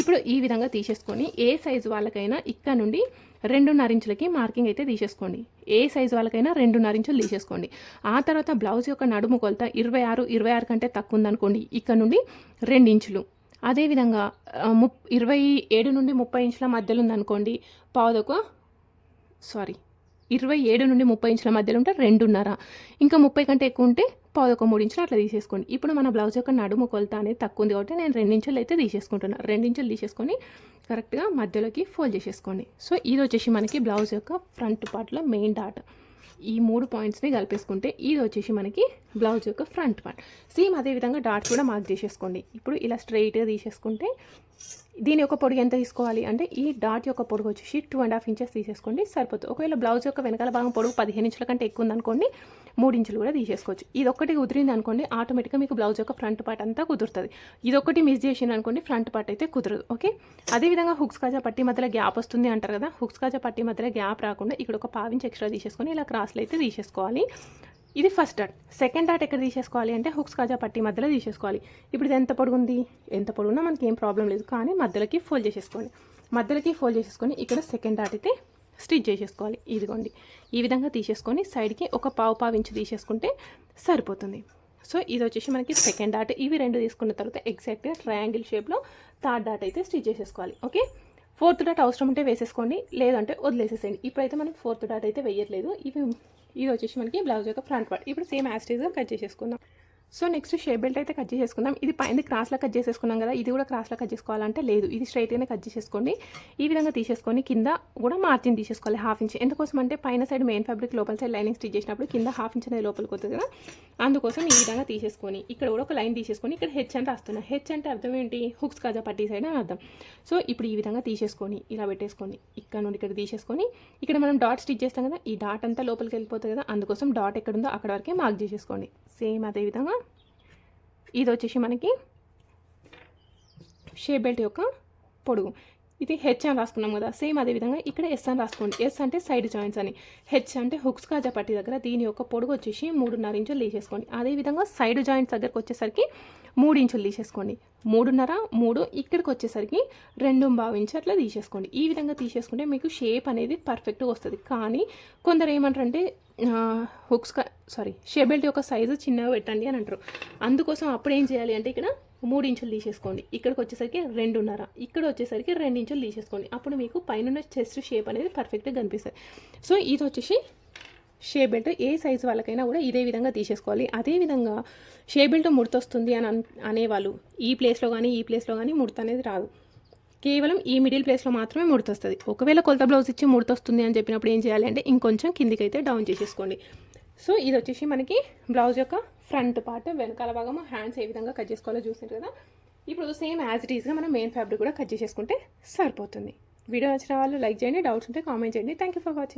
ఇప్పుడు ఈ విధంగా తీసేసుకొని ఏ సైజు వాళ్ళకైనా ఇక్కడ నుండి రెండున్నర ఇంచులకి మార్కింగ్ అయితే తీసేసుకోండి. ఏ సైజు వాళ్ళకైనా రెండున్నర ఇంచులు తీసేసుకోండి. ఆ తర్వాత బ్లౌజ్ యొక్క నడుము కొలత ఇరవై ఆరు ఇరవై ఆరు కంటే తక్కువ ఉందనుకోండి ఇక్కడ నుండి రెండు ఇంచులు. అదేవిధంగా ము ముప్ ఇరవై ఏడు నుండి ముప్పై ఇంచుల మధ్యలో ఉందనుకోండి పావుదొక సారీ ఇరవై ఏడు నుండి ముప్పై ఇంచుల మధ్యలో ఉంటే రెండున్నర. ఇంకా ముప్పై కంటే ఎక్కువ ఉంటే పావుదొక మూడు ఇంచులు అట్లా తీసేసుకోండి. ఇప్పుడు మన బ్లౌజ్ యొక్క నడుము కొలత అనేది తక్కువ ఉంది కాబట్టి నేను రెండించులు అయితే తీసేసుకుంటున్నాను రెండించులు తీసేసుకొని కరెక్ట్గా మధ్యలోకి ఫోల్డ్ చేసేసుకోండి. సో ఇది వచ్చేసి మనకి బ్లౌజ్ యొక్క ఫ్రంట్ పార్ట్లో మెయిన్ డాట్ ఈ మూడు పాయింట్స్ని కలిపేసుకుంటే ఇది వచ్చేసి మనకి బ్లౌజ్ యొక్క ఫ్రంట్ పార్ట్. సేమ్ అదే విధంగా డాట్స్ కూడా మార్క్ చేసేసుకోండి. ఇప్పుడు ఇలా స్ట్రైట్గా తీసేసుకుంటే దీని యొక్క పొడుగు ఎంత తీసుకోవాలి అంటే ఈ డాట్ యొక్క పొడుగు వచ్చేసి టూ అండ్ హాఫ్ ఇంచెస్ తీసేసుకోండి సరిపోతుంది. ఒకవేళ బ్లౌజ్ యొక్క వెనకాల భాగం పొడుగు పదిహేను ఇంచుల కంటే ఎక్కువ ఉందనుకోండి మూడు ఇంచులు కూడా తీసేసుకోవచ్చు. ఇది ఒక్కటి కుదిరింది అనుకోండి ఆటోమేటిక్గా మీకు బ్లౌజ్ యొక్క ఫ్రంట్ పార్ట్ అంతా కుదురుతుంది. ఇది ఒకటి మిస్ చేసింది అనుకోండి ఫ్రంట్ పార్ట్ అయితే కుదరదు. ఓకే? అదేవిధంగా హుక్స్ కాజా పట్టి మధ్యలో గ్యాప్ వస్తుంది అంటారు కదా హుక్స్ కాజా పట్టి మధ్యలో గ్యాప్ రాకుండా ఇక్కడ ఒక పావించి ఎక్స్ట్రా తీసేసుకొని ఇలా క్రాస్లో అయితే తీసేసుకోవాలి. ఇది ఫస్ట్ డాట్ సెకండ్ డాట్ ఎక్కడ తీసేసుకోవాలి అంటే హుక్స్ కాజా పట్టి మధ్యలో తీసేసుకోవాలి. ఇప్పుడు ఇది ఎంత పొడుగుంది? ఎంత పొడుగున్నా మనకి ఏం ప్రాబ్లం లేదు. కానీ మధ్యలోకి ఫోల్డ్ చేసేసుకోండి. మధ్యలోకి ఫోల్డ్ చేసేసుకొని ఇక్కడ సెకండ్ డాట్ అయితే స్టిచ్ చేసేసుకోవాలి. ఇదిగోండి. ఈ విధంగా తీసేసుకొని సైడ్కి ఒక పావు పావు ఇంచు తీసేసుకుంటే సరిపోతుంది. సో ఇది వచ్చేసి మనకి సెకండ్ డాట్ ఇవి రెండు తీసుకున్న తర్వాత ఎగ్జాక్ట్గా ట్రయాంగిల్ షేప్లో థర్డ్ డాట్ అయితే స్టిచ్ చేసేసుకోవాలి. ఓకే? ఫోర్త్ డాట్ అవసరం ఉంటే వేసేసుకోండి లేదంటే వదిలేసేసేయండి. ఇప్పుడైతే మనం ఫోర్త్ డాట్ అయితే వేయట్లేదు. ఇవి ఇది వచ్చేసి మనకి బ్లౌజ్ యొక్క ఫ్రంట్ పార్ట్. ఇప్పుడు సేమ్ యాస్టీజ్గా కట్ చేసేసుకుందాం. సో నెక్స్ట్ షేప్ బెల్ట్ అయితే కట్ చేసేసుకుందాం. ఇది పైన క్రాస్లో కట్ చేసేసుకున్నాం కదా ఇది కూడా క్రాస్లో కట్ చేసుకోవాలంటే లేదు. ఇది స్ట్రైట్గానే కట్ చేసేసుకోండి. ఈ విధంగా తీసేసుకొని కింద కూడా మార్జిన్ తీసేసుకోవాలి హాఫ్ ఇంచ్ ఎందుకోసం అంటే పైన సైడ్ మెయిన్ ఫ్యాబ్రిక్ లోపల సైడ్ లైనింగ్ స్టిచ్ చేసినప్పుడు కింద హాఫ్ ఇంచ్ అనేది లోపలికి వస్తుంది కదా. అందుకోసం ఈ విధంగా తీసేసుకొని ఇక్కడ కూడా ఒక లైన్ తీసేసుకొని ఇక్కడ హెచ్ అంటే వస్తున్నాయి హెచ్ అంటే అర్థం ఏంటి? హుక్స్ కాజా పట్టి సైడ్ అని అర్థం. సో ఇప్పుడు ఈ విధంగా తీసేసుకొని ఇలా పెట్టేసుకొని ఇక్కడ నుండి ఇక్కడ తీసేసుకొని ఇక్కడ మనం డాట్ స్టిచ్ చేస్తాం కదా ఈ డాట్ అంతా లోపలికి వెళ్ళిపోతుంది కదా. అందుకోసం డాట్ ఎక్కడుందో అక్కడ వరకే మార్క్ చేసేసుకోండి. సేమ్ అదేవిధంగా ఇది వచ్చేసి మనకి షే బెల్ట్ యొక్క పొడుగు. ఇది హెచ్ అని రాసుకున్నాం కదా సేమ్ అదే విధంగా ఇక్కడ ఎస్ అని రాసుకోండి. ఎస్ అంటే సైడ్ జాయింట్స్ అని. హెచ్ అంటే హుక్స్ కాజా పట్టి దగ్గర దీని యొక్క పొడుగు వచ్చేసి మూడున్నర ఇంచులు తీసేసుకోండి. అదేవిధంగా సైడ్ జాయింట్స్ దగ్గరకు వచ్చేసరికి మూడు ఇంచులు తీసేసుకోండి. మూడున్నర మూడు ఇక్కడికి వచ్చేసరికి రెండు బావు ఇంచు అట్లా తీసేసుకోండి. ఈ విధంగా తీసేసుకుంటే మీకు షేప్ అనేది పర్ఫెక్ట్గా వస్తుంది. కానీ కొందరు ఏమంటారంటే హుక్స్ సారీ షేబెల్ట్ యొక్క సైజు చిన్నగా పెట్టండి అని అంటారు. అందుకోసం అప్పుడు ఏం చేయాలి అంటే ఇక్కడ మూడు ఇంచులు తీసేసుకోండి. ఇక్కడికి వచ్చేసరికి రెండున్నర. ఇక్కడ వచ్చేసరికి రెండు ఇంచులు తీసేసుకోండి. అప్పుడు మీకు పైన చెస్ట్ షేప్ అనేది పర్ఫెక్ట్గా కనిపిస్తుంది. సో ఇది వచ్చేసి షే బెల్ట్. ఏ సైజు వాళ్ళకైనా కూడా ఇదే విధంగా తీసేసుకోవాలి. అదేవిధంగా షే బెల్ట్ ముడతొస్తుంది అని అనేవాళ్ళు ఈ ప్లేస్లో కానీ ఈ ప్లేస్లో కానీ ముడత అనేది రాదు. కేవలం ఈ మిడిల్ ప్లేస్లో మాత్రమే ముడతొస్తుంది. ఒకవేళ కొలత బ్లౌజ్ ఇచ్చి ముడతొస్తుంది అని చెప్పినప్పుడు ఏం చేయాలి అంటే ఇంకొంచెం కిందికి అయితే డౌన్ చేసేసుకోండి. సో ఇది వచ్చేసి మనకి బ్లౌజ్ యొక్క ఫ్రంట్ పార్ట్ వెనకాల భాగము హ్యాండ్స్ ఏ విధంగా కట్ చేసుకోవాలో చూసారు కదా. ఇప్పుడు సేమ్ యాజ్ ఇట్ ఈస్గా మనం మెయిన్ ఫ్యాబ్రిక్ కూడా కట్ చేసేసుకుంటే సరిపోతుంది. వీడియో నచ్చిన వాళ్ళు లైక్ చేయండి డౌట్స్ ఉంటే కామెంట్ చేయండి. Thank you for watching